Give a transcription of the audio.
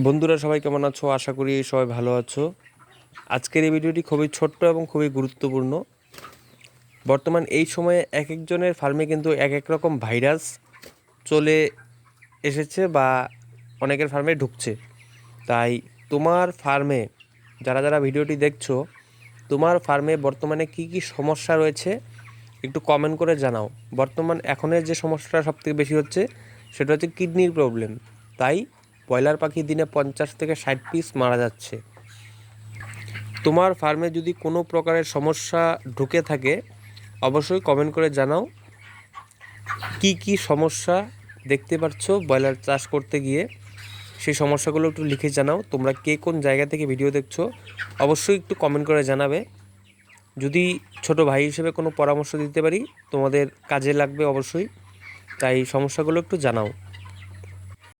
বন্ধুরা, সবাই কেমন আছো? আশা করি সবাই ভালো আছো। আজকের এই ভিডিওটি খুবই ছোট্ট এবং খুবই গুরুত্বপূর্ণ। বর্তমান এই সময়ে এক একজনের ফার্মে কিন্তু এক এক রকম ভাইরাস চলে এসেছে বা অনেকের ফার্মে ঢুকছে। তাই তোমার ফার্মে, যারা যারা ভিডিওটি দেখছ, তোমার ফার্মে বর্তমানে কি কি সমস্যা রয়েছে, একটু কমেন্ট করে জানাও। বর্তমান এখনের যে সমস্যাটা সবথেকে বেশি হচ্ছে, সেটা হচ্ছে কিডনির প্রবলেম তাই ব্রয়লার পাখি দিনে পঞ্চাশ থেকে ষাট পিস মারা যাচ্ছে। তোমার ফার্মে যদি কোনো প্রকারের সমস্যা ঢুকে থাকে, অবশ্যই কমেন্ট করে জানাও। কি কি সমস্যা দেখতে পাচ্ছ ব্রয়লার চাষ করতে গিয়ে? সেই সমস্যাগুলো একটু লিখে জানাও। তোমরা কে কোন জায়গা থেকে ভিডিও দেখছ, অবশ্যই একটু কমেন্ট করে জানাবে। যদি ছোট ভাই হিসেবে কোনো পরামর্শ দিতে পারি, তোমাদের কাজে লাগবে অবশ্যই। তাই সমস্যাগুলো একটু জানাও।